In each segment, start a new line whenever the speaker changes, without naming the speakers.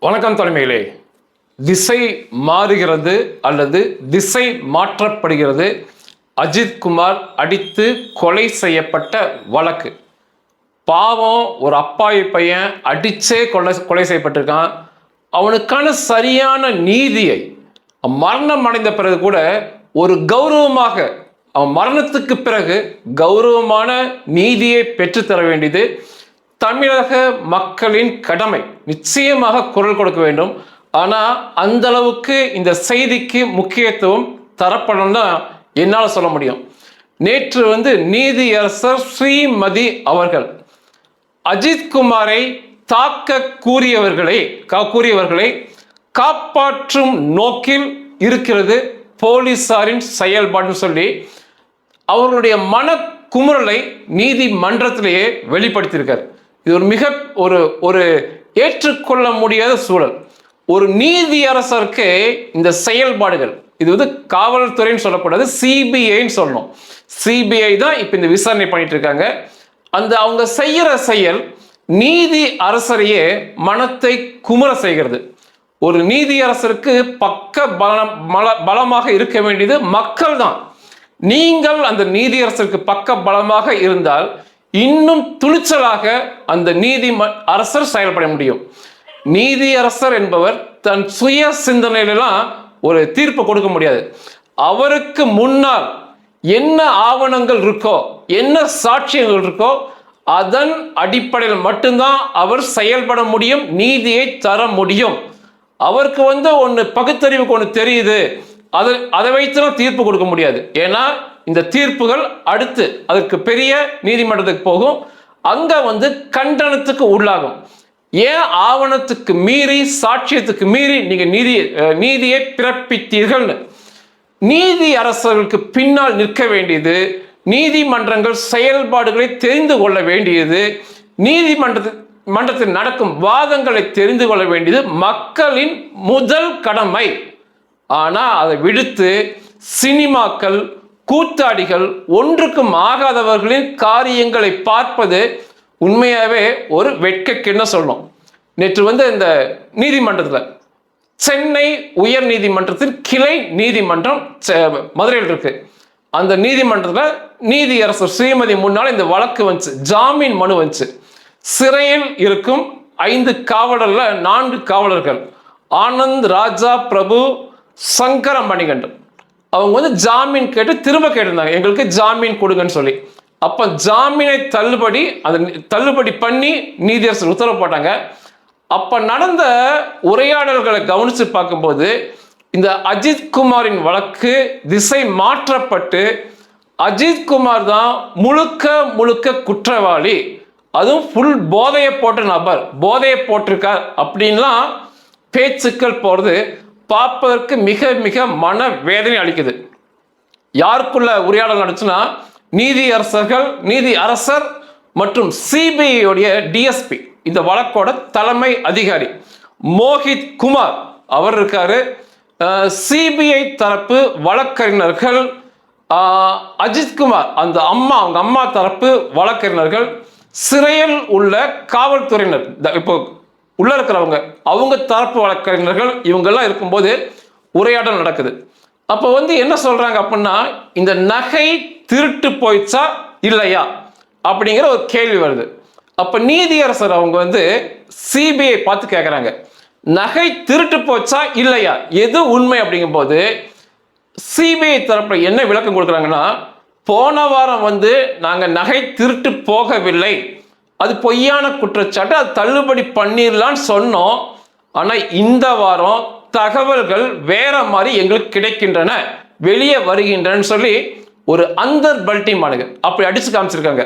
வணக்கம் தலைமையிலே. திசை மாறுகிறது அல்லது திசை மாற்றப்படுகிறது. அஜித் குமார் அடித்து கொலை செய்யப்பட்ட வழக்கு. பாவம் ஒரு அப்பாவி பையன் அடிச்சே கொலை கொலை செய்யப்பட்டிருக்கான். அவனுக்கான சரியான நீதியை மரணம் அடைந்த பிறகு கூட ஒரு கௌரவமாக அவன் மரணத்துக்கு பிறகு கௌரவமான நீதியை பெற்றுத்தர வேண்டியது தமிழக மக்களின் கடமை. நிச்சயமாக குரல் கொடுக்க வேண்டும். ஆனால் அந்த அளவுக்கு இந்த செய்திக்கு முக்கியத்துவம் தரப்படும் தான் என்னால் சொல்ல முடியும். நேற்று வந்து நீதியரசர் ஸ்ரீமதி அவர்கள் அஜித்குமாரை தாக்க கூறியவர்களை கா- கூறியவர்களை காப்பாற்றும் நோக்கில் இருக்கிறது போலீசாரின் செயல்பாடுன்னு சொல்லி அவர்களுடைய மன குமுறலை நீதிமன்றத்திலேயே வெளிப்படுத்தியிருக்கார். இது ஒரு மிக ஒரு ஒரு ஏற்றுக்கொள்ள முடியாத சூழல். ஒரு நீதியரசருக்கு இந்த செயல்பாடுகள் இது வந்து காவல்துறைன்னு சொல்லக்கூடாது சிபிஐன்னு சொல்லணும். சிபிஐ தான் இப்போ இந்த விசாரணை பண்ணிட்டு இருக்காங்க. அந்த அவங்க செய்யற செயல் நீதி அரசரையே மனத்தை குமர செய்கிறது. ஒரு நீதியரசருக்கு பக்க பலம் மல பலமாக இருக்க வேண்டியது மக்கள் தான் நீங்கள் அந்த நீதியரசருக்கு பக்க பலமாக இருந்தால் இன்னும் துணிச்சலாக அந்த நீதி அரசர் செயல்பட முடியும். நீதியரசர் என்பவர் தன் சுய சிந்தனையிலலாம் ஒரு தீர்ப்பு கொடுக்க முடியாது. அவருக்கு முன்னால் என்ன ஆவணங்கள் இருக்கோ என்ன சாட்சியங்கள் இருக்கோ அதன் அடிப்படையில் மட்டும்தான் அவர் செயல்பட முடியும் நீதியை தர முடியும். அவருக்கு வந்து ஒன்று பகுத்தறிவுக்கு ஒன்று தெரியுது. அது அதை வைத்துலாம் தீர்ப்பு கொடுக்க முடியாது. ஏன்னா இந்த தீர்ப்புகள் அடுத்து அதற்கு பெரிய நீதிமன்றத்துக்கு போகும். அங்க வந்து கண்டனத்துக்கு உள்ளாகும். ஏன் ஆவணத்துக்கு மீறி சாட்சியத்துக்கு மீறி நீங்க நீதி நீதியை பிறப்பித்தீர்கள்னு? நீதி அரசர்களுக்கு பின்னால் நிற்க வேண்டியது நீதிமன்றங்கள் செயல்பாடுகளை தெரிந்து கொள்ள வேண்டியது நீதிமன்றத்து மன்றத்தில் நடக்கும் வாதங்களை தெரிந்து கொள்ள வேண்டியது மக்களின் முதல் கடமை. ஆனால் அதை விடுத்து சினிமாக்கள் கூத்தாடிகள் ஒன்றுக்கும் ஆகாதவர்களின் காரியங்களை பார்ப்பது உண்மையாகவே ஒரு வெட்கக்கென்ன சொல்லணும் நேற்று வந்து இந்த நீதிமன்றத்தில் சென்னை உயர் நீதிமன்றத்தின் கிளை நீதிமன்றம் மதுரையில் இருக்கு. அந்த நீதிமன்றத்தில் நீதியரசர் ஸ்ரீமதி முன்னால் இந்த வழக்கு வந்துச்சு ஜாமீன் மனு வந்துச்சு. சிறையில் இருக்கும் ஐந்து காவலர்ல நான்கு காவலர்கள் ஆனந்த் ராஜா பிரபு சங்கர மணிகண்டன் அவங்க வந்து ஜாமீன் கேட்டு திரும்ப கேட்டிருந்தாங்க. எங்களுக்கு ஜாமீன் கொடுங்கன்னு சொல்லி. அப்போ ஜாமீனை தள்ளுபடி அதை தள்ளுபடி பண்ணி நீதியரசர் உத்தரவு போட்டாங்க. அப்போ நடந்த உரையாடல்களை கவனிச்சு பார்க்கும்போது இந்த அஜித் குமாரின் வழக்கு திசை மாற்றப்பட்டு அஜித் குமார் தான் முழுக்க முழுக்க குற்றவாளி. அதுவும் ஃபுல் போதையை போட்ட நபர். போதையை போட்டிருக்கார் அப்படின்லாம் பேச்சுக்கள் போகிறது பார்ப்பதற்கு மிக மிக மன வேதனை அளிக்குது. யாருக்குள்ள உரையாடல் நடந்துச்சுன்னா நீதி அரசர்கள் நீதி அரசர் மற்றும் சிபிஐ டிஎஸ்பி இந்த வழக்கோட தலைமை அதிகாரி மோஹித் குமார் அவர் இருக்காரு. சிபிஐ தரப்பு வழக்கறிஞர்கள் அஜித்குமார் அந்த அம்மா அவங்க அம்மா தரப்பு வழக்கறிஞர்கள் சிறையில் உள்ள காவல்துறையினர். இப்போ உள்ள இருக்கிறவங்க அவங்க தரப்பு வழக்கறிஞர்கள் இவங்கெல்லாம் இருக்கும்போது உரையாடல் நடக்குது. அப்போ வந்து என்ன சொல்றாங்க அப்படின்னா இந்த நகை திருட்டு போயிடுச்சா இல்லையா அப்படிங்கிற ஒரு கேள்வி வருது. அப்போ நீதியரசர் அவங்க வந்து சிபிஐ பார்த்து கேட்குறாங்க நகை திருட்டு போச்சா இல்லையா? எது உண்மை அப்படிங்கும்போது சிபிஐ தரப்பில் என்ன விளக்கம் கொடுக்குறாங்கன்னா போன வாரம் வந்து நாங்கள் நகை திருட்டு போகவில்லை. அது பொய்யான குற்றச்சாட்டு அது தள்ளுபடி பண்ணிடலான்னு சொன்னோம். ஆனால் இந்த வாரம் தகவல்கள் வேற மாதிரி எங்களுக்கு கிடைக்கின்றன. வெளியே வருகின்றன சொல்லி ஒரு அந்தர் பல்டி மாடுங்க அப்படி அடிச்சு காமிச்சிருக்காங்க.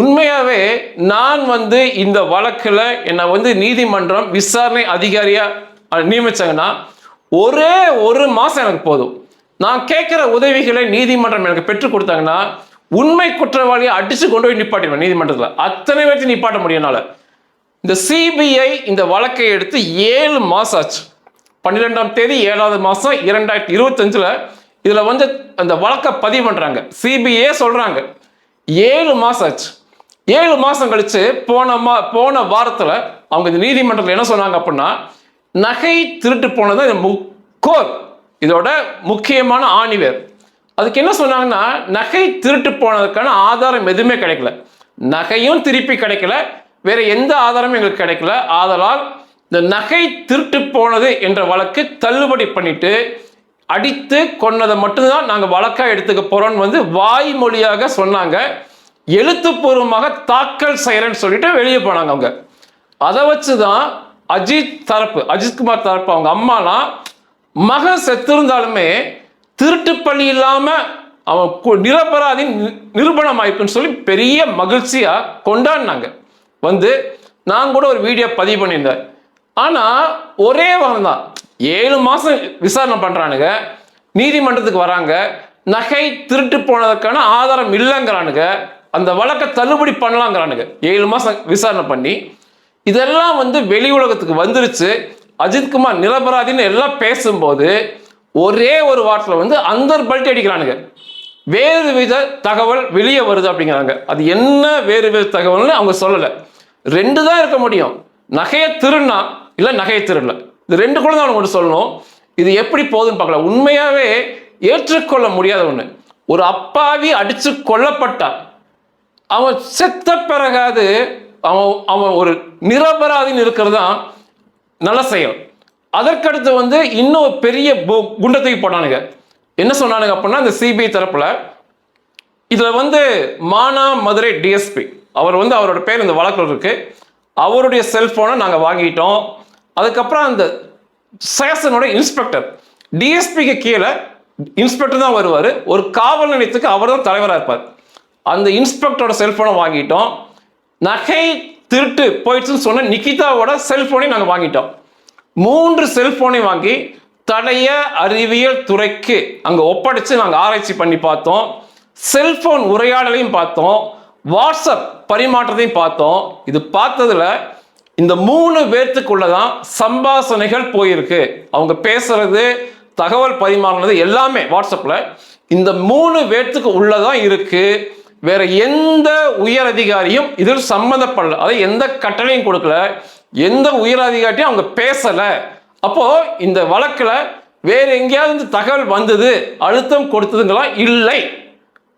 உண்மையாகவே நான் வந்து இந்த வழக்கில் என்னை வந்து நீதிமன்றம் விசாரணை அதிகாரியாக நியமித்தாங்கன்னா ஒரே ஒரு மாதம் எனக்கு போதும். நான் கேட்குற உதவிகளை நீதிமன்றம் எனக்கு பெற்றுக் கொடுத்தாங்கன்னா உண்மை குற்றவாளியை அடிச்சு கொண்டு போய் நிப்பாட்டிடுவேன் நீதிமன்றத்தில். அத்தனை பேர்த்தையும் நிப்பாட்ட முடியும் இந்த சிபிஐ இந்த வழக்கை எடுத்து ஏழு மாசம் ஆச்சு. பன்னிரெண்டாம் தேதி ஏழாவது மாசம் இரண்டாயிரத்தி இருபத்தஞ்சுல இதுல வந்து அந்த வழக்கை பதிவு பண்றாங்க. சிபிஐ சொல்றாங்க. ஏழு மாசம் ஆச்சு. ஏழு மாசம் கழிச்சு போன மா போன வாரத்துல அவங்க இந்த நீதிமன்றத்தில் என்ன சொன்னாங்க அப்படின்னா நகை திருட்டு போனது இந்த முக்கோர். இதோட முக்கியமான ஆணிவேர். அதுக்கு என்ன சொன்னாங்கன்னா நகை திருட்டு போனதுக்கான ஆதாரம் எதுவுமே கிடைக்கல. நகையும் திருப்பி கிடைக்கல. வேற எந்த ஆதாரமும் எங்களுக்கு கிடைக்கல. ஆதலால் இந்த நகை திருட்டு போனது என்ற வழக்கு தள்ளுபடி பண்ணிட்டு அடித்து கொன்னதை மட்டும்தான் நாங்கள் வழக்காக எடுத்துக்க போறோம்னு வந்து வாய்மொழியாக சொன்னாங்க. எழுத்துப்பூர்வமாக தாக்கல் செய்கிறேன்னு சொல்லிட்டு வெளியே போனாங்க அவங்க. அதை வச்சு தான் அஜித் தரப்பு அஜித்குமார் தரப்பு அவங்க அம்மாலாம் மகன் செத்திருந்தாலுமே திருட்டு பணி இல்லாம அவன் நிரபராதி நி- நிரூபணம் ஆயிருக்குன்னு சொல்லி பெரிய மகிழ்ச்சியா கொண்டாடினாங்க. வந்து நான் கூட ஒரு வீடியோ பதிவு பண்ணியிருந்தேன். ஆனா ஒரே வாரம் தான். ஏழு மாசம் விசாரணை பண்றானுங்க. நீதிமன்றத்துக்கு வராங்க. நகை திருட்டு போனதுக்கான ஆதாரம் இல்லைங்கிறானுங்க. அந்த வழக்கை தள்ளுபடி பண்ணலாங்கிறானுங்க. ஏழு மாசம் விசாரணை பண்ணி. இதெல்லாம் வந்து வெளி உலகத்துக்கு வந்துருச்சு. அஜித்குமார் நிரபராதின்னு எல்லாம் பேசும்போது ஒரே ஒரு வாரத்தில் வந்து அந்த பல்ட்டி அடிக்கிறானுங்க. வேறு வித தகவல் வெளியே வருது அப்படிங்கிறாங்க. அது என்ன வேறு வித தகவல்னு அவங்க சொல்லலை. ரெண்டு தான் இருக்க முடியும். நகையை திருண்ணா இல்லை நகையை திருடல. இது ரெண்டு கூட தான் அவங்க சொல்லணும். இது எப்படி போகுதுன்னு பார்க்கலாம் உண்மையாகவே ஏற்றுக்கொள்ள முடியாத ஒன்று ஒரு அப்பாவி அடித்து கொல்லப்பட்டான் அவன் செத்த பிறகாது அவன் அவன் ஒரு நிரபராதின்னு இருக்கிறது தான் நல்ல செயல். அதற்கடுத்து வந்து இன்னும் பெரிய பு- குண்டத்துக்கு போனானுங்க என்ன சொன்னானுங்க அப்படின்னா இந்த சிபிஐ தரப்புல இதுல வந்து மானா மதுரை டிஎஸ்பி அவர் வந்து அவரோட பேர் இந்த வழக்கில் இருக்கு. அவருடைய செல்போனை நாங்கள் வாங்கிட்டோம். அதுக்கப்புறம் அந்த சேசனோட இன்ஸ்பெக்டர் டிஎஸ்பிக்கு கீழே இன்ஸ்பெக்டர் தான் வருவார். ஒரு காவல் நிலையத்துக்கு அவர் தான் தலைவராக இருப்பார். அந்த இன்ஸ்பெக்டரோட செல்போனை வாங்கிட்டோம். நகை திருட்டு போயிடுச்சுன்னு சொன்ன நிகிதாவோட செல்போனையும் நாங்கள் வாங்கிட்டோம். மூன்று செல்போனை வாங்கி தடைய அறிவியல் துறைக்கு அங்கே ஒப்படைச்சு நாங்கள் ஆராய்ச்சி பண்ணி பார்த்தோம். செல்போன் உரையாடலையும் பார்த்தோம். வாட்ஸ்அப் பரிமாற்றத்தையும் பார்த்தோம். இது பார்த்ததுல இந்த மூணு பேர்த்துக்குள்ள தான் சம்பாசனைகள் போயிருக்கு. அவங்க பேசுறது தகவல் பரிமாறினது எல்லாமே வாட்ஸ்அப்பில் இந்த மூணு பேர்த்துக்கு உள்ளதான் இருக்கு. வேற எந்த உயர் அதிகாரியும் இதில் சம்மந்தப்படல. அதாவது எந்த கட்டளையும் கொடுக்கல. எந்த உயரதிகாரியும் அவங்க பேசலை. அப்போ இந்த வழக்கில் வேற எங்கேயாவது இந்த தகவல் வந்தது அழுத்தம் கொடுத்ததுங்களா? இல்லை.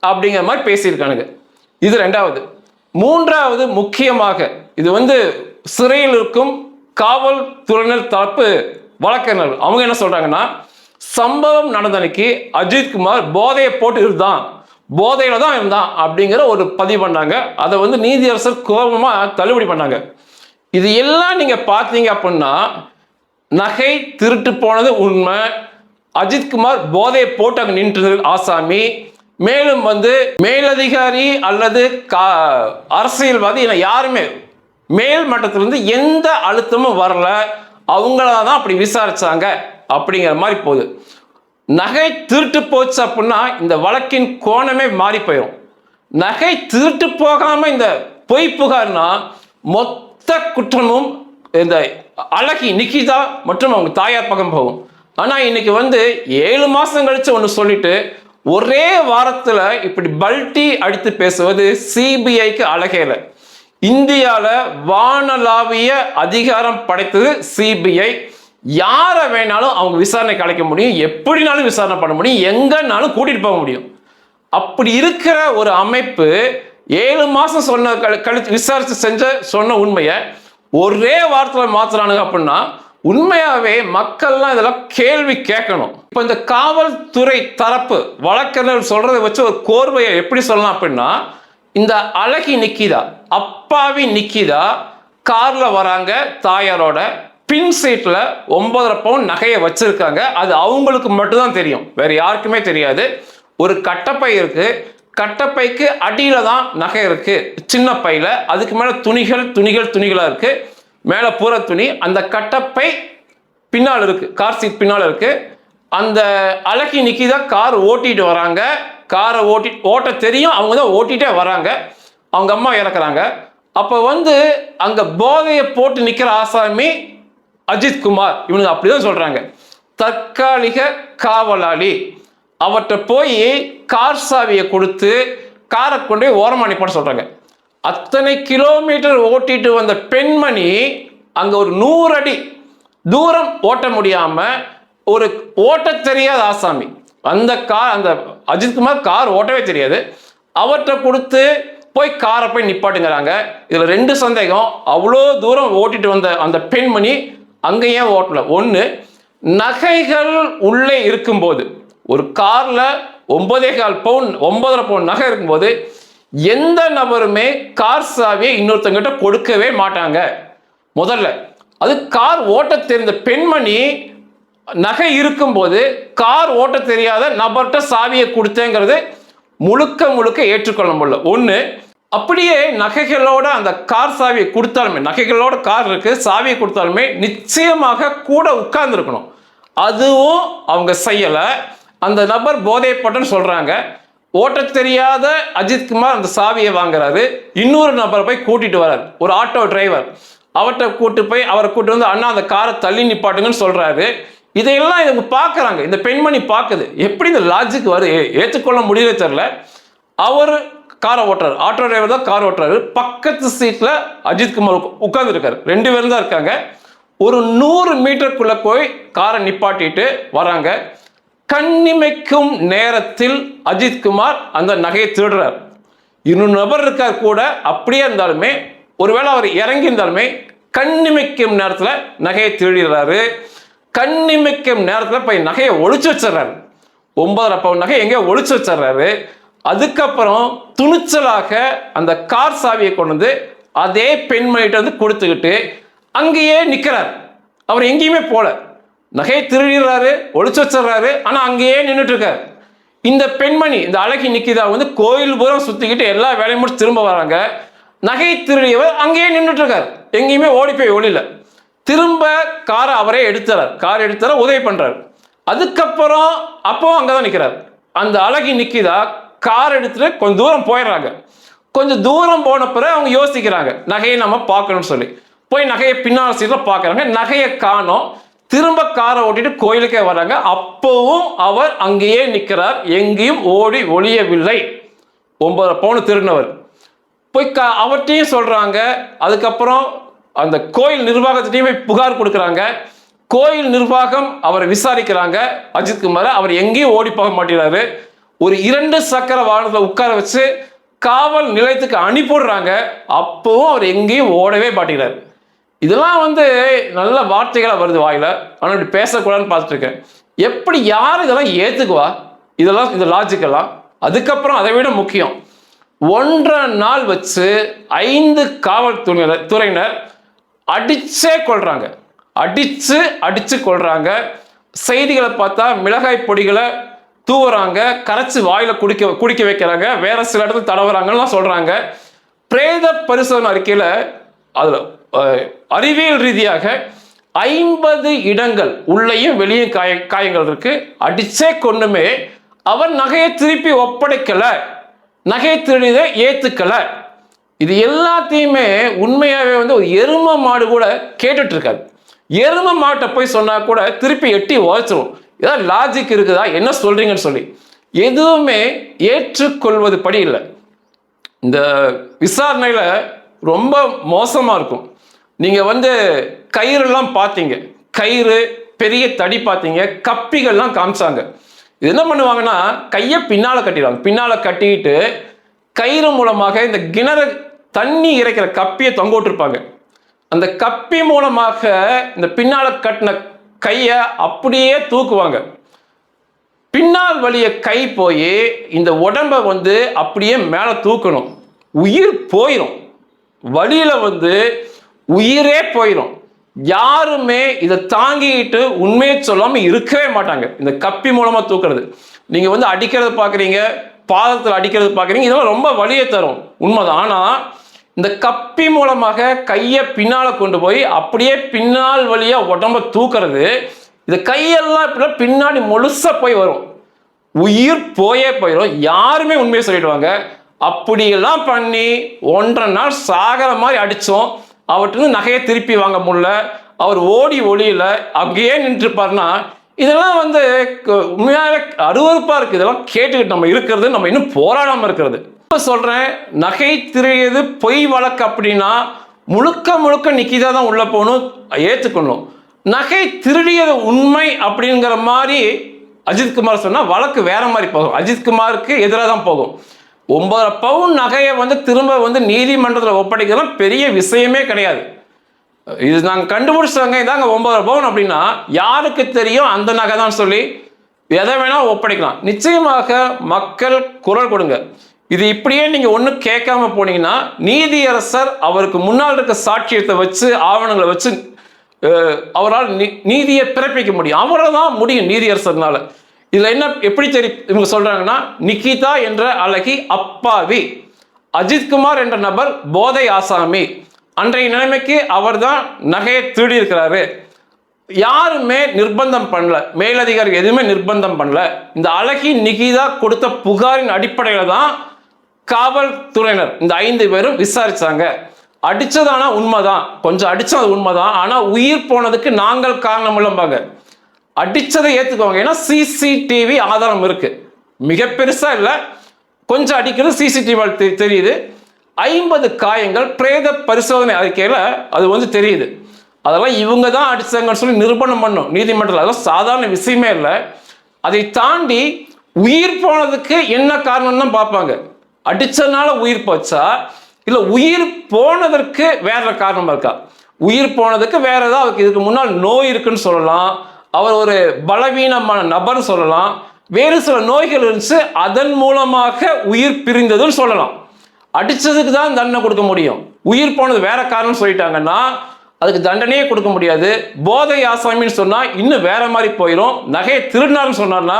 அப்படிங்கிற மாதிரி பேசியிருக்கானுங்க. இது ரெண்டாவது. மூன்றாவது முக்கியமாக இது வந்து சிறையில் இருக்கும் காவல்துறையினர் தரப்பு வழக்கறிஞர்கள். அவங்க என்ன சொல்றாங்கன்னா சம்பவம் நடந்த அஜித்குமார் போதையை போட்டு இருந்தான் போதையில தான் இருந்தான் அப்படிங்கிற ஒரு பதிவு பண்ணாங்க. அதை வந்து நீதியரசர் கோபமாக தள்ளுபடி பண்ணாங்க. இது எல்லாம் நீங்க பார்த்தீங்க அப்படின்னா நகை திருட்டு போனது உண்மை. அஜித்குமார் போதையை போட்டு அங்கே நின்று ஆசாமி. மேலும் வந்து மேலதிகாரி அல்லது கா அரசியல்வாதி என யாருமே மேல் மட்டத்திலிருந்து எந்த அழுத்தமும் வரல. அவங்கள தான் அப்படி விசாரிச்சாங்க அப்படிங்கிற மாதிரி போகுது. நகை திருட்டு போச்சு அப்படின்னா இந்த வழக்கின் கோணமே மாறி போயிடும் நகை திருட்டு போகாம இந்த பொய் புகார்னா மொத்த குற்றமும் இந்த அழகி நிக்கிதா மற்றும் அவங்க தாயார் பக்கம் போகும். ஆனால் இன்னைக்கு வந்து ஏழு மாதம் கழிச்சு ஒன்று சொல்லிட்டு ஒரே வாரத்தில் இப்படி பல்ட்டி அடித்து பேசுவது சிபிஐக்கு அழகேல. இந்தியாவில் வானலாவிய அதிகாரம் படைத்தது சிபிஐ. யாரை வேணாலும் அவங்க விசாரணைக்கு அழைக்க முடியும். எப்படினாலும் விசாரணை பண்ண முடியும். எங்கன்னாலும் கூட்டிகிட்டு போக முடியும். அப்படி இருக்கிற ஒரு அமைப்பு ஏழு மாதம் சொன்ன கழித்து கழிச்சு செஞ்ச சொன்ன உண்மையை ஒரே வார்த்தையில் மாற்றுறானுங்க அப்படின்னா உண்மையாகவே மக்கள்லாம் இதெல்லாம் கேள்வி கேட்கணும். இப்போ இந்த காவல்துறை தரப்பு வழக்கறிஞர் சொல்கிறத வச்சு ஒரு கோர்வையை எப்படி சொல்லலாம் அப்படின்னா இந்த அழகி நிக்கிதா அப்பாவி நிக்கிதா காரில் வராங்க தாயாரோட பின் சீட்டில் ஒன்பதரை பவுன் நகையை வச்சுருக்காங்க. அது அவங்களுக்கு மட்டும்தான் தெரியும். வேறு யாருக்குமே தெரியாது. ஒரு கட்டப்பை இருக்குது கட்டப்பைக்கு அடியில் தான் நகை இருக்குது சின்ன பையில். அதுக்கு மேலே துணிகள் துணிகள் துணிகளாக இருக்குது மேலே பூர துணி. அந்த கட்டப்பை பின்னால் இருக்குது கார் சீட் பின்னால் இருக்குது அந்த அழகி தான் கார் ஓட்டிகிட்டு வராங்க. காரை ஓட்டி ஓட்ட தெரியும். அவங்க தான் ஓட்டிகிட்டே வராங்க. அவங்க அம்மா இறக்குறாங்க. அப்போ வந்து அங்கே போதையை போட்டு நிற்கிற ஆசாமி அஜித் குமார். இவனுங்க அப்படிதான் சொல்கிறாங்க தற்காலிக காவலாளி. அவர்கிட்ட போய் கார் சாவியை கொடுத்து காரை கொண்டு போய் ஓரமாக நிப்பாட்ட சொல்கிறாங்க அத்தனை கிலோமீட்டர் ஓட்டிட்டு வந்த பெண்மணி அங்கே ஒரு நூறு அடி தூரம் ஓட்ட முடியாமல் ஒரு ஓட்ட தெரியாத ஆசாமி. அந்த கார் அந்த அஜித்குமார் கார் ஓட்டவே தெரியாது. அவர்கிட்ட கொடுத்து போய் காரை போய் நிப்பாட்டுங்கிறாங்க. இதில் ரெண்டு சந்தேகம். அவ்வளோ தூரம் ஓட்டிட்டு வந்த அந்த பெண்மணி அங்கேயே ஏன் ஒன்று நகைகள் உள்ளே இருக்கும்போது. ஒரு காரில் ஒன்பதே கால் பவுன் ஒன்பதரை பவுன் நகை இருக்கும்போது எந்த நபருமே கார் சாவியை இன்னொருத்தங்கிட்ட கொடுக்கவே மாட்டாங்க. முதல்ல அது கார் ஓட்ட தெரிந்த பெண்மணி நகை இருக்கும்போது கார் ஓட்ட தெரியாத நபர்கிட்ட சாவியை கொடுத்தேங்கிறது முழுக்க முழுக்க ஏற்றுக்கொள்ள முடியல. ஒன்று அப்படியே நகைகளோட அந்த கார் சாவியை கொடுத்தாலுமே நகைகளோட கார் இருக்கு சாவியை கொடுத்தாலுமே நிச்சயமாக கூட உட்கார்ந்துருக்கணும். அதுவும் அவங்க செய்யலை. அந்த நபர் போதைப்பட்டன்னு சொல்றாங்க. ஓட்ட தெரியாத அஜித்குமார் அந்த சாவியை வாங்குறாரு. இன்னொரு நபரை போய் கூட்டிட்டு வராரு ஒரு ஆட்டோ டிரைவர். அவர்கிட்ட கூட்டு போய் அவரை கூட்டு வந்து அண்ணா அந்த காரை தள்ளி நிப்பாட்டுங்கன்னு சொல்றாரு. இதையெல்லாம் இவங்க பார்க்குறாங்க இந்த பெண்மணி பார்க்குது எப்படி இந்த லாஜிக் வருது ஏ- ஏற்றுக்கொள்ள முடியவே தெரில அவர் காரை ஓட்டுறாரு. ஆட்டோ டிரைவர் தான் கார் ஓட்டுறாரு. பக்கத்து சீட்டில் அஜித்குமார் உட்காந்துருக்காரு ரெண்டு பேரும் தான் இருக்காங்க. ஒரு நூறு மீட்டருக்குள்ளே போய் காரை நிப்பாட்டிட்டு வராங்க. கண்ணிமைக்கும் நேரத்தில் அஜித்குமார் அந்த நகையை திருடுறார். இன்னொரு நபர் இருக்கார் கூட அப்படியே இருந்தாலுமே ஒருவேளை அவர் இறங்கி இருந்தாலுமே கண்ணிமைக்கும் நேரத்தில் நகையை திருடுறாரு கண்ணிமைக்கும் நேரத்தில் போய் நகையை ஒழிச்சு வச்சிடுறாரு. ஒன்பதரை பவுன் நகை எங்கேயோ ஒழிச்சு வச்சிடுறாரு. அதுக்கப்புறம் துணிச்சலாக அந்த கார் சாவியை கொண்டு வந்து அதே பெண்மணிகிட்ட வந்து கொடுத்துக்கிட்டு அங்கேயே நிற்கிறார் அவர் எங்கேயுமே போகல. நகையை திருடிடுறாரு ஒழிச்சு வச்சிடுறாரு ஆனால் அங்கேயே நின்றுட்டு இருக்காரு. இந்த பெண்மணி இந்த அழகி நிக்கிதா வந்து கோயில் பூரம் சுற்றிக்கிட்டு எல்லா வேலையும் முடிச்சு திரும்ப வராங்க. நகை திருடியவர் அங்கேயே நின்றுட்டு இருக்காரு. எங்கேயுமே ஓடி போய் ஒளியில. திரும்ப காரை அவரே எடுத்துறார். கார் எடுத்துற உதவி பண்றாரு. அதுக்கப்புறம் அப்பவும் அங்கதான் நிற்கிறார் அந்த அழகி நிக்கிதா கார் எடுத்துட்டு கொஞ்சம் தூரம் போயிடுறாங்க. கொஞ்சம் தூரம் போன பிறகு அவங்க யோசிக்கிறாங்க. நகையை நம்ம பார்க்கணும்னு சொல்லி. போய் நகையை பின்னால் சீட்டில் பார்க்குறாங்க. நகையை காணோம். திரும்ப காரை ஓட்டிட்டு கோயிலுக்கே வராங்க. அப்பவும் அவர் அங்கேயே நிற்கிறார் எங்கேயும் ஓடி ஒளியவில்லை. ஒன்பது பவுன் திருடினவர். போய் க அவர்கிட்டையும் சொல்கிறாங்க அதுக்கப்புறம் அந்த கோயில் நிர்வாகத்திட்டையும் போய் புகார் கொடுக்குறாங்க. கோயில் நிர்வாகம் அவரை விசாரிக்கிறாங்க. அஜித் குமாரை அவர் எங்கேயும் ஓடி போக மாட்டேறாரு. ஒரு இரண்டு சக்கர வாகனத்தில் உட்கார வச்சு காவல் நிலையத்துக்கு அனுப்பிடுறாங்க அப்பவும் அவர் எங்கேயும் ஓடவே மாட்டேங்கிறார். இதெல்லாம் வந்து நல்ல வார்த்தைகளாக வருது வாயில். ஆனால் இப்படி பேசக்கூடாதுன்னு பார்த்துட்ருக்கேன் எப்படி யார் இதெல்லாம் ஏற்றுக்குவா இதெல்லாம் இந்த லாஜிக்கெல்லாம் அதுக்கப்புறம் அதை விட முக்கியம். ஒன்றரை நாள் வச்சு ஐந்து காவல்துறை துறையினர் அடித்தே அடிச்சே கொள்றாங்க அடிச்சு அடித்து கொள்றாங்க செய்திகளை பார்த்தா மிளகாய் பொடிகளை தூவுறாங்க. கரைச்சி வாயில் குடிக்க குடிக்க வைக்கிறாங்க. வேற சில இடத்துல தடவுறாங்கலாம் சொல்கிறாங்க பிரேத பரிசோதனை அறிக்கையில் அதில் அறிவியல் ரீதியாக ஐம்பது இடங்கள் உள்ளேயும் வெளியும் காய காயங்கள் இருக்கு. அடிச்சே கொண்டுமே அவன் நகையை திருப்பி ஒப்படைக்கல. நகையை திருடியதை ஏத்துக்கல. இது எல்லாத்தையுமே உண்மையாவே வந்து ஒரு எரும மாடு கூட கேட்டுட்டு இருக்காது எரும மாட்டை போய் சொன்னா கூட திருப்பி எட்டி உழைச்சிரும் ஏதாவது லாஜிக் இருக்குதா? என்ன சொல்றீங்கன்னு சொல்லி. எதுவுமே ஏற்றுக்கொள்வது படி இல்லை. இந்த விசாரணையில் ரொம்ப மோசமாக இருக்கும். நீங்கள் வந்து கயிறுலாம் பார்த்தீங்க. கயிறு பெரிய தடி பார்த்தீங்க. கப்பிகள்லாம் காமிச்சாங்க. இது என்ன பண்ணுவாங்கன்னா கையை பின்னால் கட்டிடுவாங்க. பின்னால் கட்டிக்கிட்டு கயிறு மூலமாக இந்த கிணறு தண்ணி இறைக்கிற கப்பியை தொங்க விட்டுருப்பாங்க அந்த கப்பி மூலமாக இந்த பின்னால் கட்டின கையை அப்படியே தூக்குவாங்க. பின்னால் வழிய கை போய் இந்த உடம்ப வந்து அப்படியே மேலே தூக்கணும். உயிர் போயிடும் வழியில் வந்து உயிரே போயிடும் யாருமே இதை தாங்கிட்டு உண்மையை சொல்லாமல் இருக்கவே மாட்டாங்க. இந்த கப்பி மூலமாக தூக்குறது. நீங்கள் வந்து அடிக்கிறத பார்க்குறீங்க பாதத்தில் அடிக்கிறது பார்க்குறீங்க இதெல்லாம் ரொம்ப வழியை தரும். உண்மைதான். ஆனால் இந்த கப்பி மூலமாக கையை பின்னால் கொண்டு போய் அப்படியே பின்னால் வழியாக உடம்ப தூக்குறது இந்த கையெல்லாம் இப்படிலாம் பின்னாடி முழுசாக போய் வரும். உயிர் போயே போயிடும் யாருமே உண்மையை சொல்லிடுவாங்க. அப்படியெல்லாம் பண்ணி ஒன்றரை நாள் சாகிற மாதிரி அடித்தோம் அவர்கிட்ட நகையை திருப்பி வாங்க முடியல. அவர் ஓடி ஒளியில அங்கேயே நின்றுப்பாருன்னா இதெல்லாம் வந்து உண்மையாகவே அருவறுப்பாக இருக்குது இதெல்லாம் கேட்டுக்கிட்டு நம்ம இருக்கிறது நம்ம இன்னும் போராடாமல் இருக்கிறது. இப்போ சொல்கிறேன் நகை திரையது பொய் வழக்கு அப்படின்னா முழுக்க முழுக்க நிக்கிதா தான் உள்ளே போகணும் ஏத்துக்கணும். நகை திருடியது உண்மை அப்படிங்கிற மாதிரி அஜித்குமார் சொன்னால் வழக்கு வேற மாதிரி போகும். அஜித்குமாருக்கு எதிராக தான் போகும். ஒன்பதரை பவுன் நகையை வந்து திரும்ப வந்து நீதிமன்றத்தில் ஒப்படைக்கலாம் பெரிய விஷயமே கிடையாது. இது நாங்கள் கண்டுபிடிச்சாங்க இதாங்க ஒன்பதரை பவுன் அப்படின்னா யாருக்கு தெரியும் அந்த நகை தான் சொல்லி எதை வேணால் ஒப்படைக்கலாம். நிச்சயமாக மக்கள் குரல் கொடுங்க. இது இப்படியே நீங்கள் ஒன்றும் கேட்காம போனீங்கன்னா நீதியரசர் அவருக்கு முன்னால் இருக்க சாட்சியத்தை வச்சு ஆவணங்களை வச்சு அவரால் நீதியை பிறப்பிக்க முடியும். அவரை தான் முடியும் நீதியரசர்னால. இதில் என்ன எப்படி தெரி இவங்க சொல்கிறாங்கன்னா நிக்கிதா என்ற அழகி அப்பாவி அஜித்குமார் என்ற நபர் போதை ஆசாமி. அன்றைய நிலைமைக்கு அவர்தான் நகையை திருடியிருக்கிறாரு. யாருமே நிர்பந்தம் பண்ணல மேலதிகாரி எதுவுமே நிர்பந்தம் பண்ணல. இந்த அழகி நிகிதா கொடுத்த புகாரின் அடிப்படையில் தான் காவல்துறையினர் இந்த ஐந்து பேரும் விசாரித்தாங்க அடித்ததானா உண்மைதான் கொஞ்சம் அடித்தது உண்மைதான் ஆனால் உயிர் போனதுக்கு நாங்கள் காரணம் இல்லம்பாங்க அடிச்சதை ஏத்துக்கோங்க ஏன்னா சிசிடிவி ஆதாரம் இருக்கு. மிக பெருசா இல்ல. கொஞ்சம் அடிக்கிறது சிசிடிவி தெரியுது. ஐம்பது காயங்கள் பிரேத பரிசோதனை அறிக்கையில அது வந்து தெரியுது. அதெல்லாம் இவங்க தான் அடிச்சாங்கன்னு சொல்லி நிரூபணம் பண்ணும் நீதிமன்றத்தில் அதெல்லாம் சாதாரண விஷயமே இல்லை. அதை தாண்டி உயிர் போனதுக்கு என்ன காரணம் தான் பார்ப்பாங்க. அடிச்சதுனால உயிர் போச்சா? இல்ல உயிர் போனதற்கு வேற காரணமாக இருக்கா? உயிர் போனதுக்கு வேற ஏதாவது அவருக்கு இதுக்கு முன்னால் நோய் இருக்குன்னு சொல்லலாம். அவர் ஒரு பலவீனமான நபர்னு சொல்லலாம். வேறு சில நோய்கள் இருந்துச்சு அதன் மூலமாக உயிர் பிரிந்ததுன்னு சொல்லலாம். அடித்ததுக்கு தான் தண்டனை கொடுக்க முடியும். உயிர் போனது வேற காரணம் சொல்லிட்டாங்கன்னா அதுக்கு தண்டனையே கொடுக்க முடியாது. போதை ஆசாமின்னு சொன்னால் இன்னும் வேற மாதிரி போயிடும் நகையை திருடினார்னு சொன்னார்னா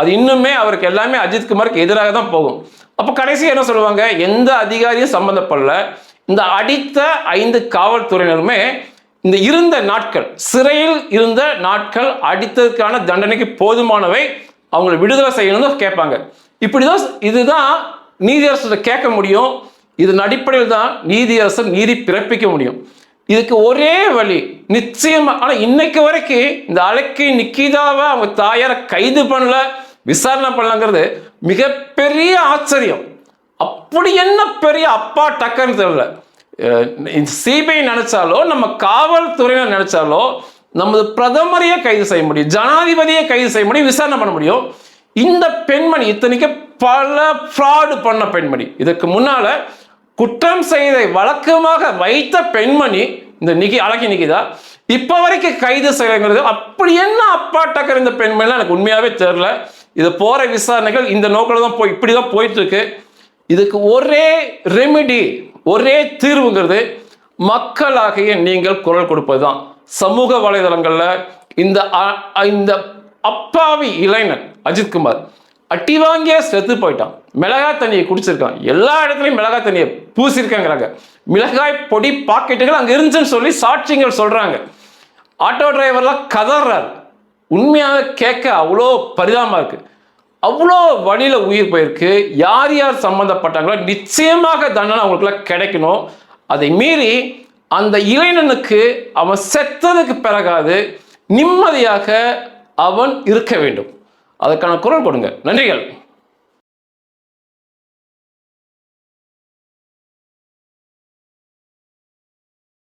அது இன்னுமே அவருக்கு எல்லாமே அஜித்குமாருக்கு எதிராக தான் போகும். அப்போ கடைசி என்ன சொல்லுவாங்க? எந்த அதிகாரியும் சம்மந்தப்படல இந்த அடித்த ஐந்து காவல்துறையினருமே இந்த இருந்த நாட்கள் சிறையில் இருந்த நாட்கள் அடித்ததுக்கான தண்டனைக்கு போதுமானவை அவங்களை விடுதலை செய்யணும்னு கேட்பாங்க. இப்படிதான் இதுதான் நீதியரசர் கேட்க முடியும். இதன் அடிப்படையில் தான் நீதியரசர் நீதி பிறப்பிக்க முடியும். இதுக்கு ஒரே வழி நிச்சயமா ஆனா இன்னைக்கு வரைக்கும் இந்த அழைக்கை நிக்கிதாவை அவங்க தாயாரை கைது பண்ணல விசாரணை பண்ணலங்கிறது மிகப்பெரிய ஆச்சரியம். அப்படி என்ன பெரிய அப்பா டக்கர்னு தெரியல. சிபிஐ நினைச்சாலோ நம்ம காவல்துறையினர் நினைச்சாலோ நமது பிரதமரையே கைது செய்ய முடியும் ஜனாதிபதியை கைது செய்ய முடியும் விசாரணை பண்ண முடியும். இந்த பெண்மணி இத்தனைக்கு பல ஃப்ராடு பண்ண பெண்மணி. இதுக்கு முன்னால குற்றம் செய்த வழக்கமாக வைத்த பெண்மணி இந்த நிகி அழகி நிகிதா இப்ப வரைக்கும் கைது செய்யறது அப்படி என்ன அப்பா இந்த பெண்மணிலாம் எனக்கு உண்மையாவே தெரியல. இது போற விசாரணைகள் இந்த நோக்கில் தான் போய் இப்படி தான் போயிட்டு இருக்கு. இதுக்கு ஒரே ரெமிடி ஒரே தீர்வுங்கிறது மக்களாகிய நீங்கள் குரல் கொடுப்பது தான் சமூக வலைதளங்களில் இந்த அ- இந்த அப்பாவி இளைஞன் அஜித்குமார் அட்டி வாங்கியே செத்து போயிட்டான். மிளகாய் தண்ணியை குடிச்சிருக்கான். எல்லா இடத்துலையும் மிளகாய் தண்ணியை பூசியிருக்காங்கிறாங்க மிளகாய் பொடி பாக்கெட்டுகள் அங்கே இருந்துச்சுன்னு சொல்லி சாட்சியங்கள் சொல்கிறாங்க ஆட்டோ டிரைவர்லாம் கதறாரு. உண்மையாக கேட்க அவ்வளோ பரிதாபமா இருக்குது அவ்வளோ வழியில் உயிர் போயிருக்கு. யார் யார் சம்மந்தப்பட்டாங்களோ நிச்சயமாக தண்டனை அவங்களுக்குலாம் கிடைக்கணும். அதை மீறி அந்த இளைஞனுக்கு அவன் செத்ததுக்கு பிறகாது நிம்மதியாக அவன் இருக்க வேண்டும். அதற்கான குரல் கொடுங்க. நன்றிகள்.